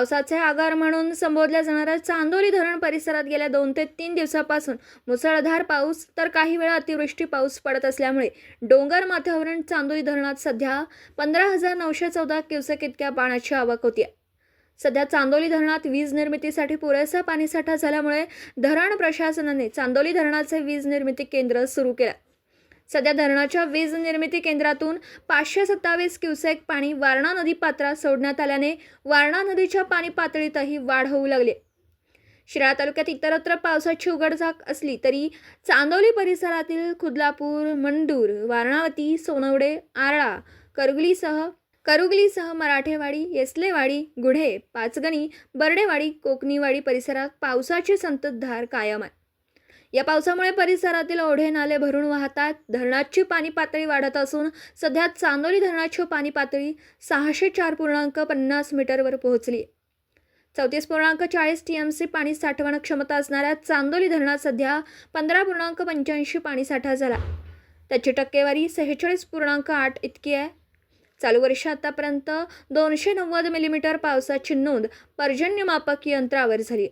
पावसाचे आगार म्हणून संबोधल्या जाणाऱ्या चांदोली धरण परिसरात गेल्या दोन ते तीन दिवसापासून मुसळधार पाऊस तर काही वेळा अतिवृष्टी पाऊस पडत असल्यामुळे डोंगर माथ्यावरून चांदोली धरणात सध्या पंधरा हजार नऊशे चौदा क्युसेक इतक्या पाण्याची आवक होती. सध्या चांदोली धरणात वीज निर्मितीसाठी पुरेसा पाणीसाठा झाल्यामुळे धरण प्रशासनाने चांदोली धरणाचे वीज निर्मिती केंद्र सुरू केलं. सध्या धरणाच्या वीज निर्मिती केंद्रातून पाचशे सत्तावीस क्युसेक पाणी वारणा नदी पात्रात सोडण्यात आल्याने वारणा नदीच्या पाणी पातळीतही वाढ होऊ लागली. शिराळा तालुक्यात इतरत्र पावसाची उघडझाक असली तरी चांदोली परिसरातील खुदलापूर मंडूर वारणावती सोनवडे आरळा करगलीसह करुगलीसह मराठेवाडी येसलेवाडी गुढे पाचगणी बर्डेवाडी कोकणीवाडी परिसरात पावसाची संततधार कायम आहे. या पावसामुळे परिसरातील ओढे नाले भरून वाहतात. धरणाची पाणी पातळी वाढत असून सध्या चांदोली धरणाची पाणी पातळी सहाशे चार पूर्णांक पन्नास मीटरवर पोहोचली. चौतीस पूर्णांक चाळीस टी एम सी पाणी साठवण क्षमता असणाऱ्या चांदोली धरणात सध्या पंधरा पूर्णांक पंच्याऐंशी पाणीसाठा झाला. त्याची टक्केवारी सेहेचाळीस पूर्णांक आठ इतकी आहे. चालू वर्ष आतापर्यंत दोनशे नव्वद मिलीमीटर पावसाची नोंद पर्जन्यमापक यंत्रावर झाली.